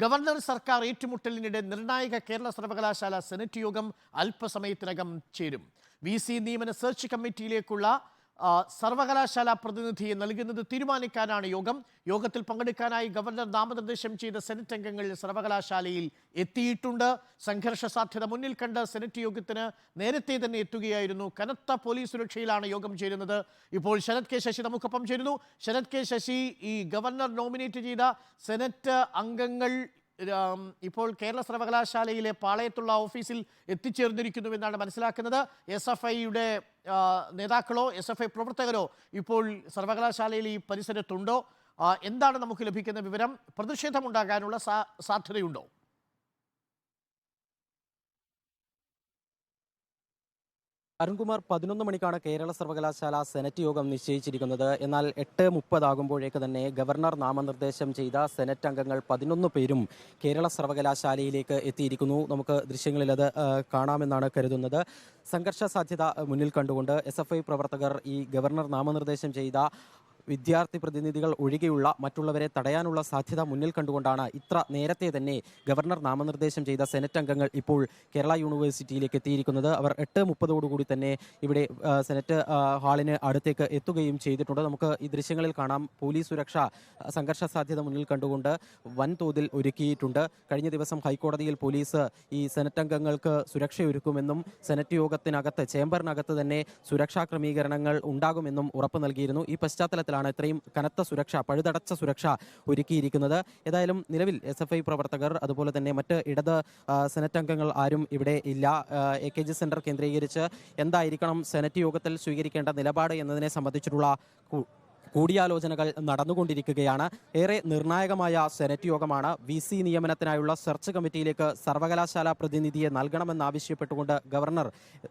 Governor സർക്കാർ ഏറ്റുമുട്ടലിനിടെ നിർണായക കേരള സർവകലാശാല സെനറ്റ് യോഗം അല്പസമയത്തിനകം ചേരും. വി സി നിയമന സെർച്ച് കമ്മിറ്റിയിലേക്കുള്ള സർവകലാശാല പ്രതിനിധി നൽകുന്നത് തീരുമാനിക്കാനാണ് യോഗം. യോഗത്തിൽ പങ്കെടുക്കാനായി ഗവർണർ നാമനിർദ്ദേശം ചെയ്ത സെനറ്റ് അംഗങ്ങൾ സർവകലാശാലയിൽ എത്തിയിട്ടുണ്ട്. സംഘർഷ സാധ്യത മുന്നിൽ കണ്ട് സെനറ്റ് യോഗത്തിന് നേരത്തെ തന്നെ എത്തുകയായിരുന്നു. കനത്ത പോലീസ് സുരക്ഷയിലാണ് യോഗം ചേരുന്നത്. ഇപ്പോൾ ശരത് കെ ശശി നമുക്കൊപ്പം ചേരുന്നു. ശരത് കെ ശശി ഈ ഗവർണർ നോമിനേറ്റ് ചെയ്ത സെനറ്റ് അംഗങ്ങൾ ഇപ്പോൾ കേരള സർവകലാശാലയിലെ പാളയത്തുള്ള ഓഫീസിൽ എത്തിച്ചേർന്നിരിക്കുന്നുവെന്നാണ് മനസ്സിലാക്കുന്നത്. എസ് എഫ് ഐയുടെ നേതാക്കളോ എസ് എഫ് ഐ പ്രവർത്തകരോ ഇപ്പോൾ സർവകലാശാലയിൽ ഈ പരിസരത്തുണ്ടോ? എന്താണ് നമുക്ക് ലഭിക്കുന്ന വിവരം? പ്രതിഷേധമുണ്ടാകാനുള്ള സാധ്യതയുണ്ടോ? അരുൺകുമാർ പതിനൊന്ന് മണിക്കാണ് കേരള സർവകലാശാല സെനറ്റ് യോഗം നിശ്ചയിച്ചിരിക്കുന്നത്. എന്നാൽ എട്ട് മുപ്പതാകുമ്പോഴേക്ക് തന്നെ ഗവർണർ നാമനിർദ്ദേശം ചെയ്ത സെനറ്റ് അംഗങ്ങൾ പതിനൊന്ന് പേരും കേരള സർവകലാശാലയിലേക്ക് എത്തിയിരിക്കുന്നു. നമുക്ക് ദൃശ്യങ്ങളിൽ അത് കാണാമെന്നാണ് കരുതുന്നത്. സംഘർഷ സാധ്യത മുന്നിൽ കണ്ടുകൊണ്ട് എസ് പ്രവർത്തകർ ഈ ഗവർണർ നാമനിർദ്ദേശം ചെയ്ത വിദ്യാർത്ഥി പ്രതിനിധികൾ ഒഴികെയുള്ള മറ്റുള്ളവരെ തടയാനുള്ള സാധ്യത മുന്നിൽ കണ്ടുകൊണ്ടാണ് ഇത്ര നേരത്തെ തന്നെ ഗവർണർ നാമനിർദ്ദേശം ചെയ്ത സെനറ്റ് അംഗങ്ങൾ ഇപ്പോൾ കേരള യൂണിവേഴ്സിറ്റിയിലേക്ക് എത്തിയിരിക്കുന്നത്. അവർ എട്ട് മുപ്പതോടുകൂടി തന്നെ ഇവിടെ സെനറ്റ് ഹാളിന് അടുത്തേക്ക് എത്തുകയും ചെയ്തിട്ടുണ്ട്. നമുക്ക് ഈ ദൃശ്യങ്ങളിൽ കാണാം. പോലീസ് സുരക്ഷ സംഘർഷ സാധ്യത മുന്നിൽ കണ്ടുകൊണ്ട് വൻതോതിൽ ഒരുക്കിയിട്ടുണ്ട്. കഴിഞ്ഞ ദിവസം ഹൈക്കോടതിയിൽ പോലീസ് ഈ സെനറ്റ് അംഗങ്ങൾക്ക് സുരക്ഷയൊരുക്കുമെന്നും സെനറ്റ് യോഗത്തിനകത്ത് ചേംബറിനകത്ത് തന്നെ സുരക്ഷാ ക്രമീകരണങ്ങൾ ഉണ്ടാകുമെന്നും ഉറപ്പ് നൽകിയിരുന്നു. ഈ പശ്ചാത്തലത്തിലാണ് ഇത്രയും കനത്ത സുരക്ഷ പഴുതടച്ച സുരക്ഷ ഒരുക്കിയിരിക്കുന്നത്. ഏതായാലും നിലവിൽ എസ് എഫ് ഐ പ്രവർത്തകർ അതുപോലെ തന്നെ മറ്റ് ഇടത് സെനറ്റ് അംഗങ്ങൾ ആരും ഇവിടെ ഇല്ല. എ കെ ജി സെന്റർ കേന്ദ്രീകരിച്ച് എന്തായിരിക്കണം സെനറ്റ് യോഗത്തിൽ സ്വീകരിക്കേണ്ട നിലപാട് എന്നതിനെ സംബന്ധിച്ചിട്ടുള്ള കൂടിയാലോചനകൾ നടന്നുകൊണ്ടിരിക്കുകയാണ്. ഏറെ നിർണായകമായ സെനറ്റ് യോഗമാണ് വി സി നിയമനത്തിനായുള്ള സെർച്ച് കമ്മിറ്റിയിലേക്ക് സർവകലാശാല പ്രതിനിധിയെ നൽകണമെന്നാവശ്യപ്പെട്ടുകൊണ്ട് ഗവർണർ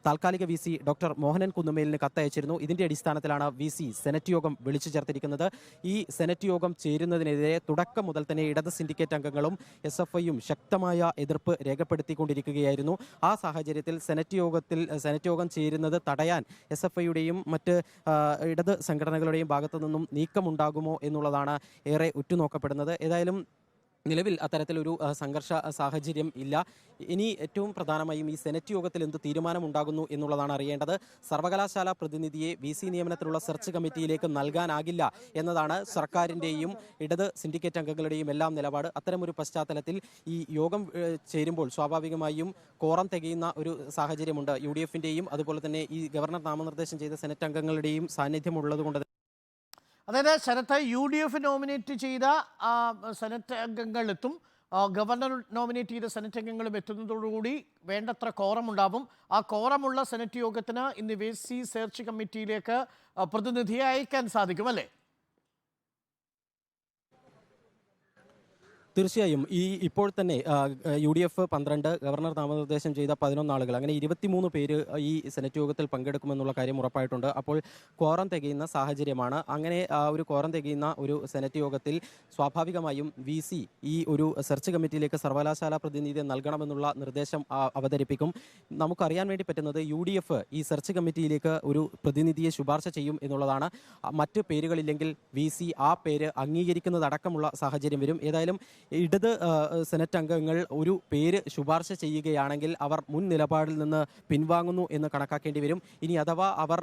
താൽക്കാലിക വി സി ഡോക്ടർ മോഹനൻ കുന്നുമേലിന് കത്തയച്ചിരുന്നു. ഇതിന്റെ അടിസ്ഥാനത്തിലാണ് വി സി സെനറ്റ് യോഗം വിളിച്ചു ചേർത്തിരിക്കുന്നത്. ഈ സെനറ്റ് യോഗം ചേരുന്നതിനെതിരെ തുടക്കം മുതൽ തന്നെ ഇടത് സിൻഡിക്കേറ്റ് അംഗങ്ങളും എസ് എഫ് ഐയും ശക്തമായ എതിർപ്പ് രേഖപ്പെടുത്തിക്കൊണ്ടിരിക്കുകയായിരുന്നു. ആ സാഹചര്യത്തിൽ സെനറ്റ് യോഗത്തിൽ സെനറ്റ് യോഗം ചേരുന്നത് തടയാൻ എസ് എഫ് ഐയുടെയും മറ്റ് ഇടത് സംഘടനകളുടെയും ഭാഗത്തു നിന്നും നീക്കമുണ്ടാകുമോ എന്നുള്ളതാണ് ഏറെ ഉറ്റുനോക്കപ്പെടുന്നത്. ഏതായാലും നിലവിൽ അത്തരത്തിലൊരു സംഘർഷ സാഹചര്യം ഇല്ല. ഇനി ഏറ്റവും പ്രധാനമായും ഈ സെനറ്റ് യോഗത്തിൽ എന്ത് തീരുമാനമുണ്ടാകുന്നു എന്നുള്ളതാണ് അറിയേണ്ടത്. സർവകലാശാല പ്രതിനിധിയെ വി സി നിയമനത്തിലുള്ള സെർച്ച് കമ്മിറ്റിയിലേക്ക് നൽകാനാകില്ല എന്നതാണ് സർക്കാരിന്റെയും ഇടത് സിൻഡിക്കേറ്റ് അംഗങ്ങളുടെയും എല്ലാം നിലപാട്. അത്തരമൊരു പശ്ചാത്തലത്തിൽ ഈ യോഗം ചേരുമ്പോൾ സ്വാഭാവികമായും കോറം തികയുന്ന ഒരു സാഹചര്യമുണ്ട്. യു ഡി എഫിന്റെയും അതുപോലെ തന്നെ ഈ ഗവർണർ നാമനിർദ്ദേശം ചെയ്ത സെനറ്റ് അംഗങ്ങളുടെയും സാന്നിധ്യമുള്ളത് കൊണ്ട് അതായത് senate U D F nominate ചെയ്ത സെനറ്റ് അംഗങ്ങൾ എത്തും ഗവർണർ നോമിനേറ്റ് ചെയ്ത സെനറ്റ് അംഗങ്ങളും എത്തുന്നതോടുകൂടി വേണ്ടത്ര കോറം ഉണ്ടാവും ആ കോറമുള്ള സെനറ്റ് യോഗത്തിന് ഇന്ന് വേസ്റ്റ് സി സെർച്ച് കമ്മിറ്റിയിലേക്ക് പ്രതിനിധിയെ അയക്കാൻ സാധിക്കും അല്ലേ? തീർച്ചയായും ഈ ഇപ്പോൾ തന്നെ യു ഡി എഫ് പന്ത്രണ്ട് ഗവർണർ നാമനിർദ്ദേശം ചെയ്ത പതിനൊന്ന് ആളുകൾ അങ്ങനെ ഇരുപത്തിമൂന്ന് പേര് ഈ സെനറ്റ് യോഗത്തിൽ പങ്കെടുക്കുമെന്നുള്ള കാര്യം ഉറപ്പായിട്ടുണ്ട്. അപ്പോൾ കോറം തികയുന്ന സാഹചര്യമാണ്. അങ്ങനെ ഒരു കോറം തികയുന്ന ഒരു സെനറ്റ് യോഗത്തിൽ സ്വാഭാവികമായും വി സി ഈ ഒരു സെർച്ച് കമ്മിറ്റിയിലേക്ക് സർവകലാശാല പ്രതിനിധിയെ നൽകണമെന്നുള്ള നിർദ്ദേശം അവതരിപ്പിക്കും. നമുക്കറിയാൻ വേണ്ടി പറ്റുന്നത് യു ഡി എഫ് ഈ സെർച്ച് കമ്മിറ്റിയിലേക്ക് ഒരു പ്രതിനിധിയെ ശുപാർശ ചെയ്യും എന്നുള്ളതാണ്. മറ്റ് പേരുകളില്ലെങ്കിൽ വി സി ആ പേര് അംഗീകരിക്കുന്നതടക്കമുള്ള സാഹചര്യം വരും. ഏതായാലും ഇടത് സെനറ്റ് അംഗങ്ങൾ ഒരു പേര് ശുപാർശ ചെയ്യുകയാണെങ്കിൽ അവർ മുൻ നിലപാടിൽ നിന്ന് പിൻവാങ്ങുന്നു എന്ന് കണക്കാക്കേണ്ടി വരും. ഇനി അഥവാ അവർ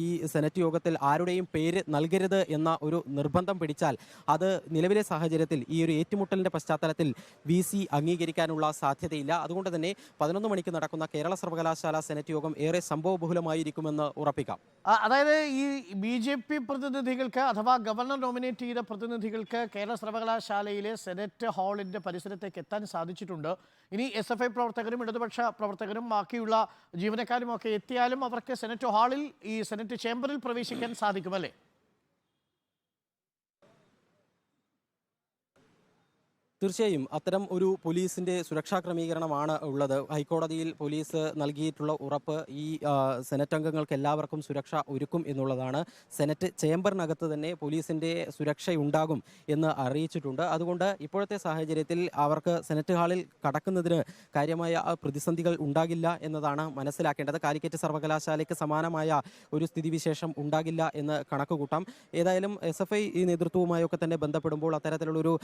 ഈ സെനറ്റ് യോഗത്തിൽ ആരുടെയും പേര് നൽകരുത് എന്ന ഒരു നിർബന്ധം പിടിച്ചാൽ അത് നിലവിലെ സാഹചര്യത്തിൽ ഈ ഒരു ഏറ്റുമുട്ടലിന്റെ പശ്ചാത്തലത്തിൽ വി സി അംഗീകരിക്കാനുള്ള സാധ്യതയില്ല. അതുകൊണ്ട് തന്നെ പതിനൊന്ന് മണിക്ക് നടക്കുന്ന കേരള സർവകലാശാല സെനറ്റ് യോഗം ഏറെ സംഭവബഹുലമായിരിക്കുമെന്ന് ഉറപ്പിക്കാം. അതായത് ഈ ബി ജെ പി പ്രതിനിധികൾക്ക് അഥവാ ഗവർണർ നോമിനേറ്റ് ചെയ്ത പ്രതിനിധികൾക്ക് കേരള സർവകലാശാലയിലെ സെനറ്റ് ഹാളിന്റെ പരിസരത്തേക്ക് എത്താൻ സാധിച്ചിട്ടുണ്ട്. ഇനി എസ് എഫ് ഐ പ്രവർത്തകരും ഇടതുപക്ഷ പ്രവർത്തകരും ബാക്കിയുള്ള ജീവനക്കാരും ഒക്കെ എത്തിയാലും അവർക്ക് സെനറ്റ് ഹാളിൽ ഈ സെനറ്റ് ചേംബറിൽ പ്രവേശിക്കാൻ സാധിക്കും തീർച്ചയായും അത്തരം ഒരു പോലീസിന്റെ സുരക്ഷാ ക്രമീകരണമാണ് ഉള്ളത്. ഹൈക്കോടതിയിൽ പോലീസ് നൽകിയിട്ടുള്ള ഉറപ്പ് ഈ സെനറ്റ് അംഗങ്ങൾക്ക് എല്ലാവർക്കും സുരക്ഷ ഒരുക്കും എന്നുള്ളതാണ്. സെനറ്റ് ചേംബറിനകത്ത് തന്നെ പോലീസിന്റെ സുരക്ഷയുണ്ടാകും എന്ന് അറിയിച്ചിട്ടുണ്ട്. അതുകൊണ്ട് ഇപ്പോഴത്തെ സാഹചര്യത്തിൽ അവർക്ക് സെനറ്റ് ഹാളിൽ കടക്കുന്നതിന് കാര്യമായ പ്രതിസന്ധികൾ ഉണ്ടാകില്ല എന്നതാണ് മനസ്സിലാക്കേണ്ടത്. കാലിക്കറ്റ് സർവകലാശാലയ്ക്ക് സമാനമായ ഒരു സ്ഥിതിവിശേഷം ഉണ്ടാകില്ല എന്ന് കണക്കുകൂട്ടാം. ഏതായാലും എസ് എഫ് ഐ നേതൃത്വവുമായൊക്കെ തന്നെ ബന്ധപ്പെടുമ്പോൾ അത്തരത്തിലുള്ളൊരു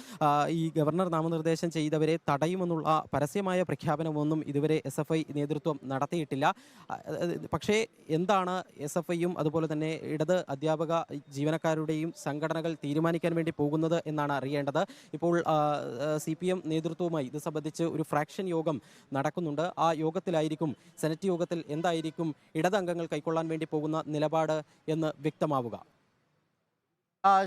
ഈ ഗവർണർ നാമനിർദ്ദേശം ചെയ്തവരെ തടയുമെന്നുള്ള പരസ്യമായ പ്രഖ്യാപനമൊന്നും ഇതുവരെ എസ് എഫ് ഐ നേതൃത്വം നടത്തിയിട്ടില്ല. പക്ഷേ എന്താണ് എസ് എഫ് ഐയും അതുപോലെ തന്നെ ഇടത് അധ്യാപക ജീവനക്കാരുടെയും സംഘടനകൾ തീരുമാനിക്കാൻ വേണ്ടി പോകുന്നത് എന്നാണ് അറിയേണ്ടത്. ഇപ്പോൾ സി പി എം നേതൃത്വവുമായി ഇത് സംബന്ധിച്ച് ഒരു ഫ്രാക്ഷൻ യോഗം നടക്കുന്നുണ്ട്. ആ യോഗത്തിലായിരിക്കും സെനറ്റ് യോഗത്തിൽ എന്തായിരിക്കും ഇടതംഗങ്ങൾ കൈക്കൊള്ളാൻ വേണ്ടി പോകുന്ന നിലപാട് എന്ന് വ്യക്തമാവുക.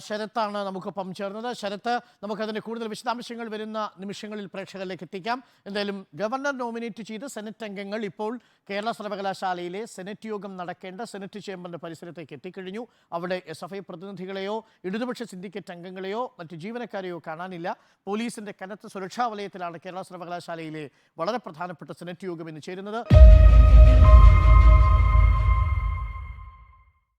ശരത്താണ് നമുക്കൊപ്പം ചേർന്നത്. ശരത്ത് നമുക്കതിന് കൂടുതൽ വിശദാംശങ്ങൾ വരുന്ന നിമിഷങ്ങളിൽ പ്രേക്ഷകരിലേക്ക് എത്തിക്കാം. എന്തായാലും ഗവർണർ നോമിനേറ്റ് ചെയ്ത് സെനറ്റ് അംഗങ്ങൾ ഇപ്പോൾ കേരള സർവകലാശാലയിലെ സെനറ്റ് യോഗം നടക്കേണ്ട സെനറ്റ് ചേംബറിന്റെ പരിസരത്തേക്ക് എത്തിക്കഴിഞ്ഞു. അവിടെ എസ് എഫ് ഐ പ്രതിനിധികളെയോ ഇടതുപക്ഷ സിൻഡിക്കേറ്റ് അംഗങ്ങളെയോ മറ്റ് ജീവനക്കാരെയോ കാണാനില്ല. പോലീസിന്റെ കനത്ത സുരക്ഷാ വലയത്തിലാണ് കേരള സർവകലാശാലയിലെ വളരെ പ്രധാനപ്പെട്ട സെനറ്റ് യോഗം ഇന്ന് ചേരുന്നത്.